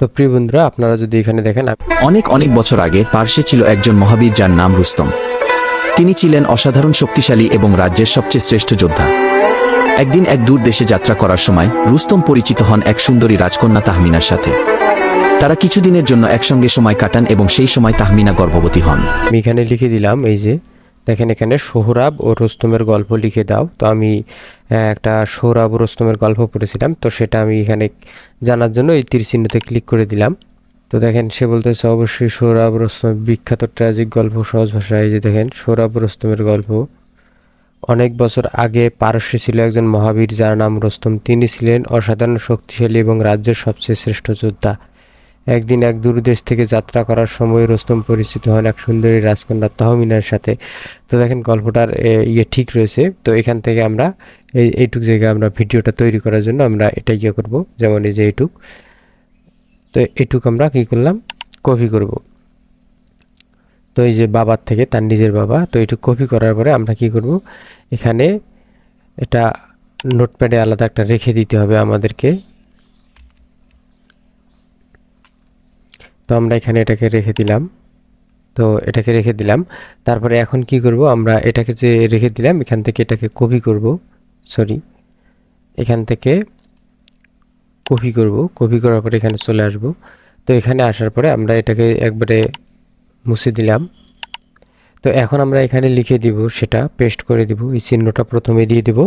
তো প্রিয় বন্ধুরা আপনারা যদি এখানে দেখেন অনেক অনেক বছর আগে পার্শ্বে ছিল একজন মহাবীর যার নাম রুস্তম। তিনি ছিলেন অসাধারণ শক্তিশালী এবং রাজ্যের সবচেয়ে শ্রেষ্ঠ যোদ্ধা। একদিন এক দূর দেশে যাত্রা করার সময় রুস্তম পরিচিত হন এক সুন্দরী রাজকন্যা তাহমিনার সাথে। তারা কিছুদিনের জন্য একসঙ্গে সময় কাটান এবং সেই সময় তাহমিনা গর্ভবতী হন। আমি এখানে লিখে দিলাম এই যে দেখেন এখানে সোহরাব ও রোস্তমের গল্প লিখে দাও। তো আমি একটা সোহরাব ও রোস্তমের গল্প পড়েছিলাম। তো সেটা আমি এখানে জানার জন্য এই তীর চিহ্নতে ক্লিক করে দিলাম। তো দেখেন, সে বলতেছে, অবশ্যই সোহরাব রোস্তমের বিখ্যাত ট্র্যাজিক গল্প সহজ ভাষায় যে দেখেন, সোহরাব রোস্তমের গল্প। অনেক বছর আগে পারস্যে ছিল একজন মহাবীর যার নাম রোস্তম। তিনি ছিলেন অসাধারণ, শক্তিশালী এবং রাজ্যের সবচেয়ে শ্রেষ্ঠ যোদ্ধা। একদিন এক দূর দেশ থেকে যাত্রা করার সময় রোস্তম পরিচিত হন এক সুন্দরী রাজকন্যা তহমিনার সাথে। তো দেখেন গল্পটার ইয়ে ঠিক রয়েছে। তো এখান থেকে আমরা এই, এইটুক জায়গায় আমরা ভিডিওটা তৈরি করার জন্য আমরা এটা ইয়ে করব, যেমন এই যে এইটুক। তো এইটুক আমরা কী করলাম? কপি করব। তো এই যে বাবার থেকে তার নিজের বাবা, তো এইটুক কপি করার পরে আমরা কি করব? এখানে এটা নোটপ্যাডে আলাদা একটা রেখে দিতে হবে আমাদেরকে। তো আমরা এখানে এটাকে রেখে দিলাম। তো এটাকে রেখে দিলাম। তারপরে এখন কি করব? আমরা এটাকে যে রেখে দিলাম, এখান থেকে এটাকে কপি করব। সরি, এখান থেকে কপি করব। কপি করার পরে এখানে চলে আসব। তো এখানে আসার পরে আমরা এটাকে একবারে মুছে দিলাম। তো এখন আমরা এখানে লিখে দিব সেটা, পেস্ট করে দিব। এই চিহ্নটা প্রথমে দিয়ে দিব।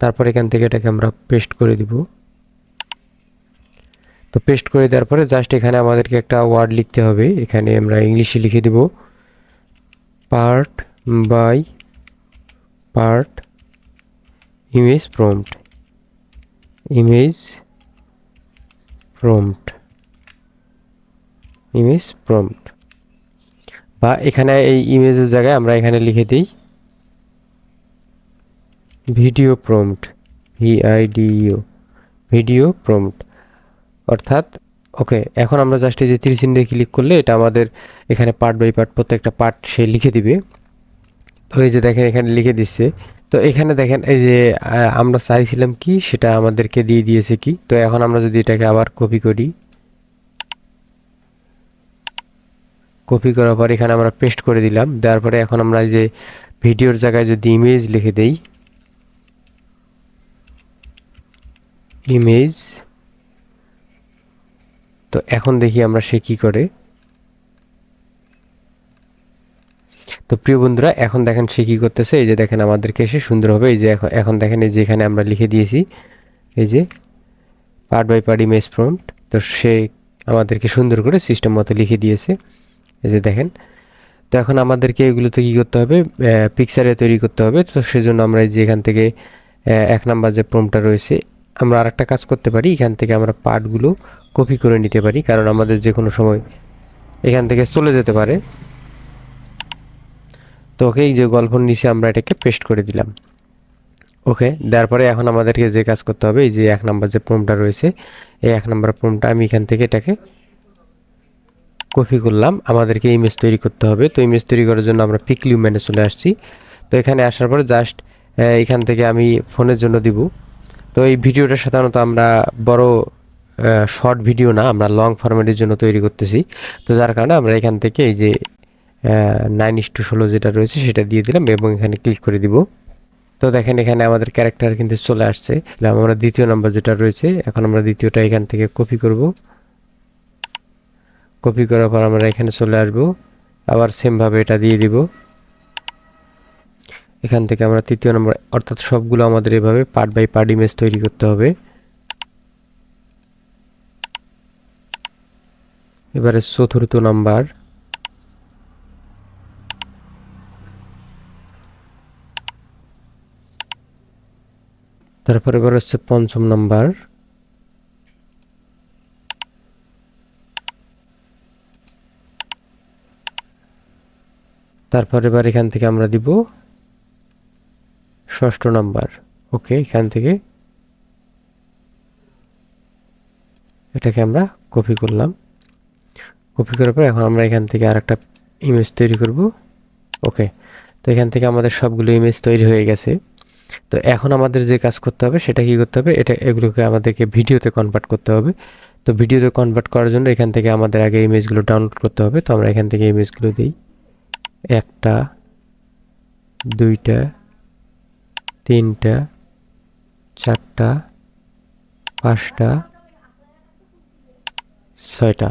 তারপর এখান থেকে এটাকে আমরা পেস্ট করে দিব। তো পেস্ট করে দেওয়ার পরে জাস্ট এখানে আমাদেরকে একটা ওয়ার্ড লিখতে হবে। এখানে আমরা ইংলিশে লিখে দেব। Part by part image prompt image prompt image prompt বা এখানে এই ইমেজের জায়গায় আমরা এখানে লিখে দিই video prompt video video prompt অর্থাৎ, ওকে, এখন আমরা জাস্ট এই যে তীর চিহ্নে ক্লিক করলে এটা আমাদের এখানে পার্ট বাই পার্ট প্রত্যেকটা পার্ট সে লিখে দিবে। তো এই যে দেখেন এখানে লিখে দিচ্ছে। তো এখানে দেখেন এই যে আমরা চাইছিলাম কি? সেটা আমাদেরকে দিয়ে দিয়েছে কি? তো এখন আমরা যদি এটাকে আবার কপি করি। কপি করার পর এখানে আমরা পেস্ট করে দিলাম। দেওয়ার পরে এখন আমরা এই যে ভিডিওর জায়গায় যদি ইমেজ লিখে দেই। ইমেজ তো এখন দেখি আমরা সে কি করে। তো প্রিয় বন্ধুরা, এখন দেখেন সে কি করতেছে। এই যে দেখেন আমাদেরকে এসে সুন্দরভাবে এই যে এখন দেখেন এই যে এখানে আমরা লিখে দিয়েছি। এই যে part by part image prompt তো সে আমাদেরকে সুন্দর করে সিস্টেম মতো লিখে দিয়েছে। এই যে দেখেন। তো এখন আমাদেরকে এগুলোতে কী করতে হবে? পিকচারে তৈরি করতে হবে। তো সেজন্য আমরা এই যে এখান থেকে এক নাম্বার যে প্রম্পটটা রয়েছে, আমরা আরেকটা কাজ করতে পারি। এখান থেকে আমরা পার্টগুলো কপি করে নিতে পারি, কারণ আমাদের যে কোনো সময় এখান থেকে চলে যেতে পারে। তো ওকে এই যে গল্পর নিচে আমরা এটাকে পেস্ট করে দিলাম। ওকে, দেওয়ার পরে এখন আমাদেরকে যে কাজ করতে হবে, এই যে এক নম্বর যে প্রমটা রয়েছে, এই এক নম্বর প্রমটা আমি এখান থেকে এটাকে কপি করলাম। আমাদেরকে ইমেজ তৈরি করতে হবে। তো ইমেজ তৈরি করার জন্য আমরা পিকলিউ ম্যানে চলে আসছি। তো এখানে আসার পরে জাস্ট এখান থেকে আমি ফোনের জন্য দিব। তো এই ভিডিওটা সাধারণত আমরা বড় শর্ট ভিডিও না, আমরা লং ফরম্যাটের জন্য তৈরি করতেছি। তো যার কারণে আমরা এখান থেকে এই যে নাইন ইস টু ষোলো যেটা রয়েছে সেটা দিয়ে দিলাম এবং এখানে ক্লিক করে দিব। তো দেখেন এখানে আমাদের ক্যারেক্টার কিন্তু চলে আসছে। আমরা দ্বিতীয় নাম্বার যেটা রয়েছে, এখন আমরা দ্বিতীয়টা এখান থেকে কপি করব। কপি করার পর আমরা এখানে চলে আসব। আবার সেমভাবে এটা দিয়ে দিব। এখান থেকে আমরা তৃতীয় নম্বর অর্থাৎ সবগুলো আমাদের এভাবে পার্ট বাই পার্ট ইমেজ তৈরি করতে হবে। এবারে চতুর্থ নাম্বার। তারপর এবার হচ্ছে পঞ্চম নাম্বার। তারপর এবার এখান থেকে আমরা দিব ষষ্ঠ নাম্বার। ওকে, এখান থেকে এটাকে আমরা কপি করলাম। কপি করার পর এখন আমরা এখান থেকে আরেকটা ইমেজ তৈরি করব। ওকে তো এখান থেকে আমাদের সবগুলো ইমেজ তৈরি হয়ে গেছে। তো এখন আমাদের যে কাজ করতে হবে, সেটা কি করতে হবে? এটা, এগুলোকে আমাদেরকে ভিডিওতে কনভার্ট করতে হবে। তো ভিডিওতে কনভার্ট করার জন্য এখান থেকে আমাদের আগে ইমেজগুলো ডাউনলোড করতে হবে। তো আমরা এখান থেকে ইমেজগুলো দিই। একটা, দুইটা, তিনটা, চারটা, পাঁচটা, ছয়টা।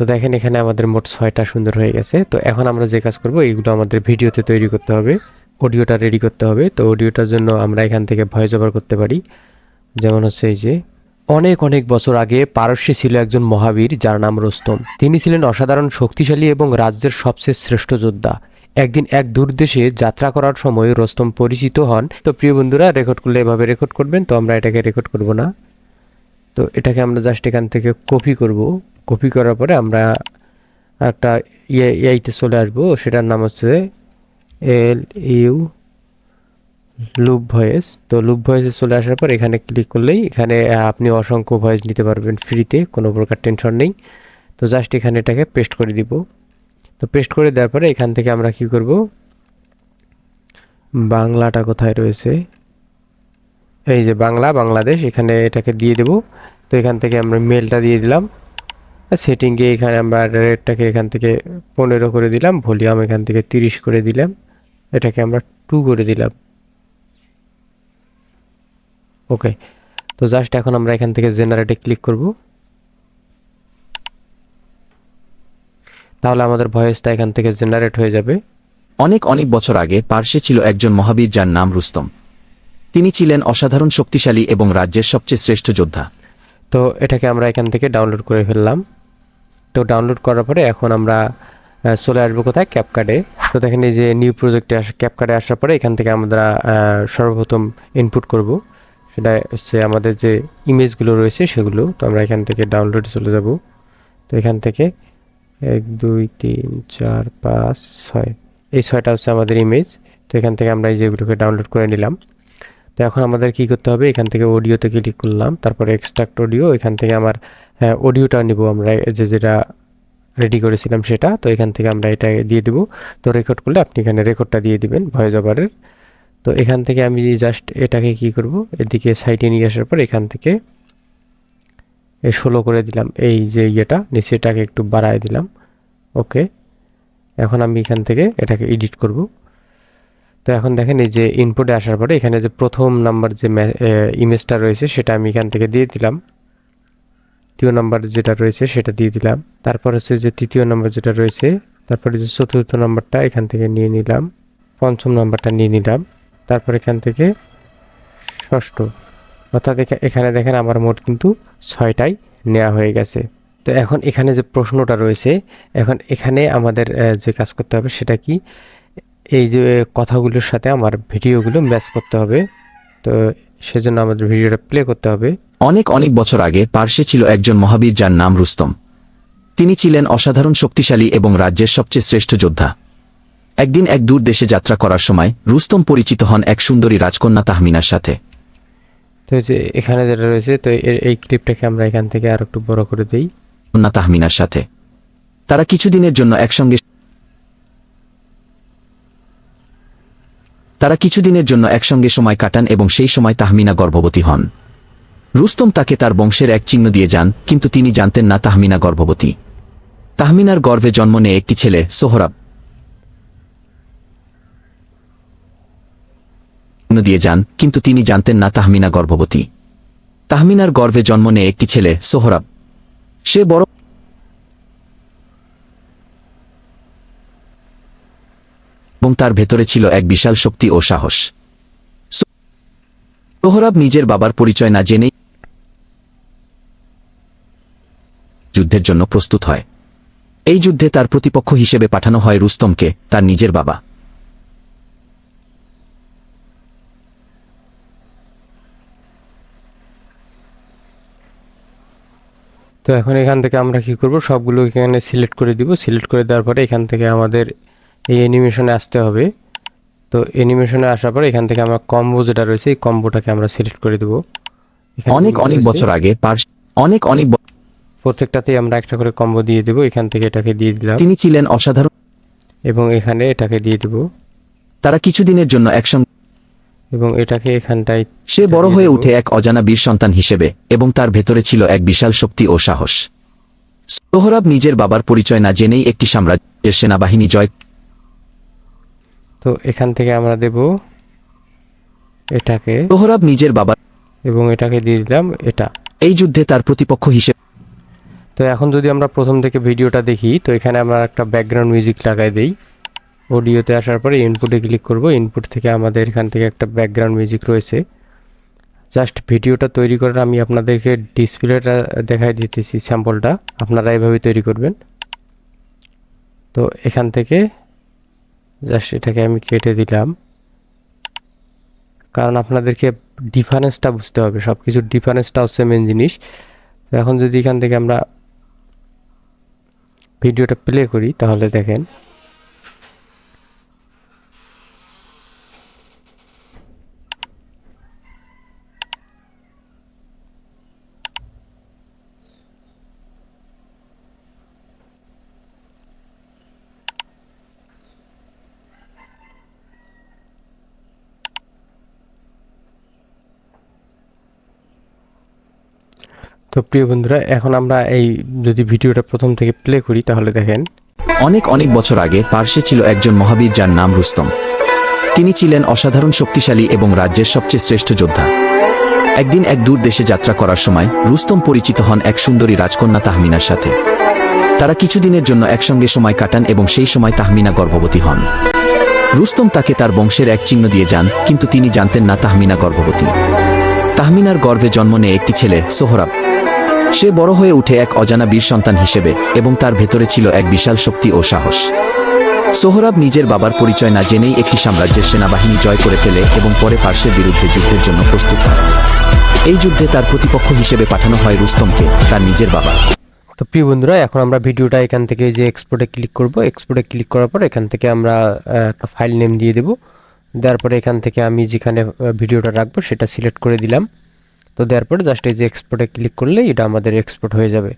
তো দেখেন এখানে আমাদের মোট ছয়টা সুন্দর হয়ে গেছে। তো এখন আমরা যে কাজ করব, এইগুলো আমাদের ভিডিওতে তৈরি করতে হবে, অডিওটা রেডি করতে হবে। তো অডিওটার জন্য আমরা এখান থেকে ভয়েস ওভার করতে পারি। যেমন হচ্ছে এই যে, অনেক অনেক বছর আগে পারস্যে ছিল একজন মহাবীর যার নাম রোস্তম। তিনি ছিলেন অসাধারণ, শক্তিশালী এবং রাজ্যের সবচেয়ে শ্রেষ্ঠ যোদ্ধা। একদিন এক দূর দেশে যাত্রা করার সময় রোস্তম পরিচিত হন। তো প্রিয় বন্ধুরা রেকর্ড করলে এভাবে রেকর্ড করবেন, তো আমরা এটাকে রেকর্ড করব না। তো এটাকে আমরা জাস্ট এখান থেকে কপি করব। কপি করার পরে আমরা একটা ইয়ে ইয়াইতে চলে আসব, সেটার নাম হচ্ছে এল ইউ লুপ ভয়েস। তো লুপ ভয়েসে চলে আসার পর এখানে ক্লিক করলেই এখানে আপনি অসংখ্য ভয়েস নিতে পারবেন ফ্রিতে, কোনো প্রকার টেনশন নেই। তো জাস্ট এখানে এটাকে পেস্ট করে দিব। তো পেস্ট করে দেওয়ার পরে এখান থেকে আমরা কি করব? বাংলাটা কোথায় রয়েছে? এই যে বাংলা, বাংলাদেশ, এখানে এটাকে দিয়ে দেব। তো এখান থেকে আমরা মেলটা দিয়ে দিলাম। সেটিংয়ে এখানে আমরা রেটটাকে এখান থেকে পনেরো করে দিলাম ভলিউম এখান থেকে তিরিশ করে দিলাম এটাকে আমরা টু করে দিলাম। ওকে তো জাস্ট এখন আমরা এখান থেকে জেনারেটে ক্লিক করব। তাহলে আমাদের ভয়েসটা এখান থেকে জেনারেট হয়ে যাবে। অনেক অনেক বছর আগে পার্শ্বে ছিল একজন মহাবীর যার নাম রুস্তম। তিনি ছিলেন অসাধারণ শক্তিশালী এবং রাজ্যের সবচেয়ে শ্রেষ্ঠ যোদ্ধা। তো এটাকে আমরা এখান থেকে ডাউনলোড করে ফেললাম। তো ডাউনলোড করার পরে এখন আমরা চলে আসব কোথায়? ক্যাপকার্ডে তো দেখেন এই যে নিউ প্রজেক্টে আসা ক্যাপকার্ডে আসার পরে এখান থেকে আমরা সর্বপ্রথম ইনপুট করব। সেটা হচ্ছে আমাদের যে ইমেজগুলো রয়েছে সেগুলো। তো আমরা এখান থেকে ডাউনলোডে চলে যাব। তো এখান থেকে এক, দুই, তিন, চার, পাঁচ, ছয়। এই ছয়টা হচ্ছে আমাদের ইমেজ তো এখান থেকে আমরা এই যেগুলোকে ডাউনলোড করে নিলাম। তো এখন আমাদের কি করতে হবে? এখান থেকে অডিওতে ক্লিক করলাম, তারপরে এক্সট্রাক্ট অডিও এখান থেকে আমার অডিওটা নিব আমরা যে যেটা রেডি করেছিলাম সেটা, তো এখান থেকে আমরা এটা দিয়ে দেবো। তো রেকর্ড করলে আপনি এখানে রেকর্ডটা দিয়ে দিবেন ভয়েস ওভারের তো এখান থেকে আমি জাস্ট এটাকে কি করব? এদিকে সাইডে নিয়ে আসার পর এখান থেকে এই ষোলো করে দিলাম, এই যে ইয়েটা, নিচে এটাকে একটু বাড়ায় দিলাম। ওকে এখন আমি এখান থেকে এটাকে এডিট করব। তো এখন দেখেন এই যে ইনপুটে আসার পরে এখানে যে প্রথম নাম্বার যে ইমেজটা রয়েছে সেটা আমি এখান থেকে দিয়ে দিলাম। দ্বিতীয় নাম্বার যেটা রয়েছে সেটা দিয়ে দিলাম। তারপর হচ্ছে যে তৃতীয় নাম্বার যেটা রয়েছে, তারপরে যে চতুর্থ নাম্বারটা এখান থেকে নিয়ে নিলাম। পঞ্চম নাম্বারটা নিয়ে নিলাম। তারপর এখান থেকে ষষ্ঠ। অর্থাৎ এখানে দেখেন আমার মোট কিন্তু ছয়টাই নেওয়া হয়ে গেছে। তো এখন এখানে যে প্রশ্নটা রয়েছে, এখন এখানে আমাদের যে কাজ করতে হবে সেটা কি? এই যে কথাগুলোর সাথে আমার ভিডিওগুলো ম্যাচ করতে হবে তো সেজন্য আমাদের ভিডিওটা প্লে করতে হবে। অনেক অনেক বছর আগে পার্শ্বে ছিল একজন মহাবীর যার নাম রুস্তম। তিনি ছিলেন অসাধারণ শক্তিশালী এবং রাজ্যের সবচেয়ে শ্রেষ্ঠ যোদ্ধা। একদিন এক দূর দেশে যাত্রা করার সময় রুস্তম পরিচিত হন এক সুন্দরী রাজকন্যা তাহমিনার সাথে। তো যে এখানে যেটা রয়েছে তো এই ক্লিপটাকে আমরা এখান থেকে আর একটু বড় করে দিই। কন্যা তাহমিনার সাথে। তারা কিছুদিনের জন্য একসঙ্গে তারা কিছুদিনের জন্য একসঙ্গে সময় কাটান এবং সেই সময় তাহমিনা গর্ভবতী হন। রুস্তম তাকে তার বংশের এক চিহ্ন দিয়ে যান, কিন্তু তিনি জানতেন না তাহমিনা গর্ভবতী। তাহমিনার গর্ভে জন্ম নেয় একটি ছেলে, সোহরাব। দিয়ে যান, কিন্তু তিনি জানতেন না তাহমিনা গর্ভবতী। তাহমিনার গর্ভে জন্ম নেয় একটি ছেলে, সোহরাব। সে বড় এবং তার ভেতরে ছিল এক বিশাল শক্তি ও সাহস। সোহরাব নিজের বাবার পরিচয় না জেনেই যুদ্ধের জন্য প্রস্তুত হয়। এই যুদ্ধে তার প্রতিপক্ষ হিসেবে পাঠানো হয় রুস্তমকে, তার নিজের বাবা। তো এখন এখান থেকে আমরা কি করব? সবগুলো এখানে সিলেক্ট করে দিব। সিলেক্ট করে দেওয়ার পরে এখান থেকে আমাদের এই অ্যানিমেশনে আসতে হবে। তো অ্যানিমেশনে আসার পরে এখান থেকে আমরা কম্বো যেটা রয়েছে এই কম্বোটাকে আমরা সিলেক্ট করে দেবো। অনেক অনেক বছর আগে অনেক অনেক প্রত্যেকটাতেই আমরা একটা করে কম্বো দিয়ে দেবো। এখান থেকে এটাকে দিয়ে দিলাম। তিনি ছিলেন অসাধারণ এবং এখানে এটাকে দিয়ে দেবো। তারা কিছুদিনের জন্য একসঙ্গে এবং এটাকে এখানটায় সে বড় হয়ে। উঠে এক অজানা বীর সন্তান হিসেবে এবং তার ভেতরে ছিল এক বিশাল শক্তি ও সাহস। সোহরাব নিজের বাবার পরিচয় না জেনেই একটি সাম্রাজ্যের সেনাবাহিনী জয় তো এখান থেকে আমরা দেব এটাকে সোহরাব নিজের বাবা এবং এটাকে দিয়ে দিলাম এটা। এই যুদ্ধে তার প্রতিপক্ষ হিসেবে তো এখন যদি আমরা প্রথম থেকে ভিডিওটা দেখি তো এখানে আমরা একটা ব্যাকগ্রাউন্ড মিউজিক লাগাই দেই। অডিওতে আসার পরে ইনপুটে ক্লিক করব। ইনপুট থেকে আমাদের এখান থেকে একটা ব্যাকগ্রাউন্ড মিউজিক রয়েছে। জাস্ট ভিডিওটা তৈরি করার আমি আপনাদেরকে ডিসপ্লেটা দেখাই দিতেছি স্যাম্পলটা আপনারা এভাবে তৈরি করবেন। তো এখান থেকে জাস্ট এটাকে আমি কেটে দিলাম। কারণ আপনাদেরকে ডিফারেন্সটা বুঝতে হবে সব কিছুর ডিফারেন্সটা হচ্ছে মেন জিনিস। তো এখন যদি এখান থেকে আমরা ভিডিওটা প্লে করি, তাহলে দেখেন। তো প্রিয় বন্ধুরা, এখন আমরা এই যদি ভিডিওটা প্রথম থেকে প্লে করি, তাহলে দেখেন। অনেক অনেক বছর আগে পার্শ্বে ছিল একজন মহাবীর যার নাম রুস্তম। তিনি ছিলেন অসাধারণ শক্তিশালী এবং রাজ্যের সবচেয়ে শ্রেষ্ঠ যোদ্ধা। একদিন এক দূর দেশে যাত্রা করার সময় রুস্তম পরিচিত হন এক সুন্দরী রাজকন্যা তাহমিনার সাথে। তারা কিছুদিনের জন্য একসঙ্গে সময় কাটান এবং সেই সময় তাহমিনা গর্ভবতী হন। রুস্তম তাকে তার বংশের এক চিহ্ন দিয়ে যান, কিন্তু তিনি জানতেন না তাহমিনা গর্ভবতী। তাহমিনার গর্ভে জন্ম নেয় একটি ছেলে, সোহরাব। সে বড় হয়ে উঠে এক অজানা বীর সন্তান হিসেবে, এবং তার ভেতরে ছিল এক বিশাল শক্তি ও সাহস। সোহরাব নিজের বাবার পরিচয় না জেনেই একটি সাম্রাজ্যের সেনাবাহিনী জয় করে ফেলে এবং পরে পার্শ্বের বিরুদ্ধে যুদ্ধের জন্য প্রস্তুত হয়। এই যুদ্ধে তার প্রতিপক্ষ হিসেবে পাঠানো হয় রুস্তমকে, তার নিজের বাবা। তো প্রিয় বন্ধুরা, এখন আমরা ভিডিওটা এখান থেকে যে এক্সপোর্টে ক্লিক করব এক্সপোর্টে ক্লিক করার পর এখান থেকে আমরা একটা ফাইল নেম দিয়ে দেব। দেওয়ার পরে এখান থেকে আমি যেখানে ভিডিওটা রাখব সেটা সিলেক্ট করে দিলাম। তো দেওয়ার পরে জাস্ট এই যে এক্সপোর্টে ক্লিক করলে এটা আমাদের এক্সপোর্ট হয়ে যাবে।